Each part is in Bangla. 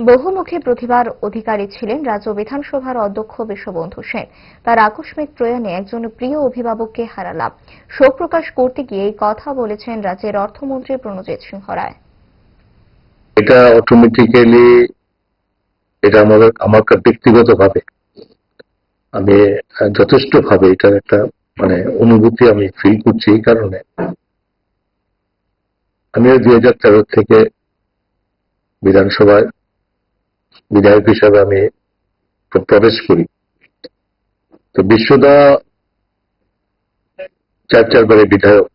বহুমুখী প্রতিভার অধিকারী ছিলেন রাজ্য বিধানসভার অধ্যক্ষ বিশ্ববন্ধু সেন। তার আকস্মিক প্রয়াণে একজন প্রিয় অভিভাবককে হারালাম। শোক প্রকাশ করতে গিয়ে এই কথা বলেছেন রাজ্যের অর্থমন্ত্রী প্রণজিৎ সিংহ রায়। এটা অটোমেটিক্যালি এটা আমাদের আমার ব্যক্তিগত ভাবে আমি যথেষ্ট ভাবে এটার একটা মানে অনুভূতি আমি ফিল করছি এই কারণে। আমি দুই হাজার তেরো থেকে বিধানসভায় বিধায়ক হিসাবে আমি প্রবেশ করি। তো বিশ্বদা চার চারবারে বিধায়ক।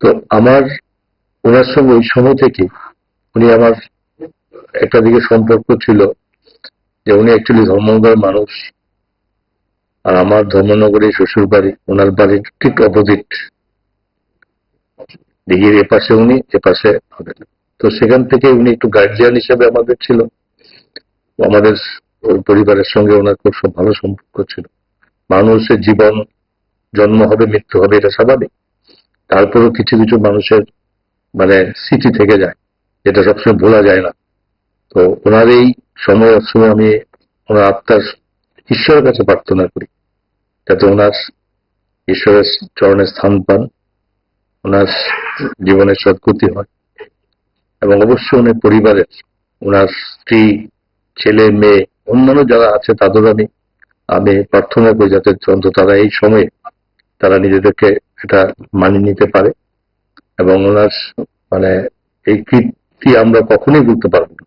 তো আমার, ওনার সঙ্গে ওই সময় থেকে উনি আমার একটা দিকে সম্পর্ক ছিল যে উনি অ্যাকচুয়ালি ধর্মনগরের মানুষ। আর আমার ধর্মনগরে শ্বশুর বাড়ি ওনার বাড়ির ঠিক অপোজিট দিঘির এপাশে উনি, এপাশে আমাদের। তো সেখান থেকে উনি একটু গার্জিয়ান হিসেবে আমাদের ছিল। আমাদের পরিবারের সঙ্গে ওনার খুব ভালো সম্পর্ক ছিল। মানুষের জীবন, জন্ম হবে, মৃত্যু হবে, এটা স্বাভাবিক। তারপরেও কিছু কিছু মানুষের মানে স্মৃতি থেকে যায়, যেটা সবসময় ভোলা যায় না। তো ওনার এই সময় সময় আমি ওনার আত্মার ঈশ্বরের কাছে প্রার্থনা করি, যাতে ওনার ঈশ্বরের চরণে স্থান পান, ওনার জীবনের সদ্গতি হয়। এবং অবশ্যই উনি পরিবারের ওনার স্ত্রী, ছেলে, মেয়ে, অন্যান্য যারা আছে তাদের আমি আমি প্রার্থনা করি যাতে অন্তত তারা এই সময়ে তারা নিজেদেরকে এটা মানিয়ে নিতে পারে। এবং ওনার মানে এই কীর্তি আমরা কখনোই বলতে পারব না।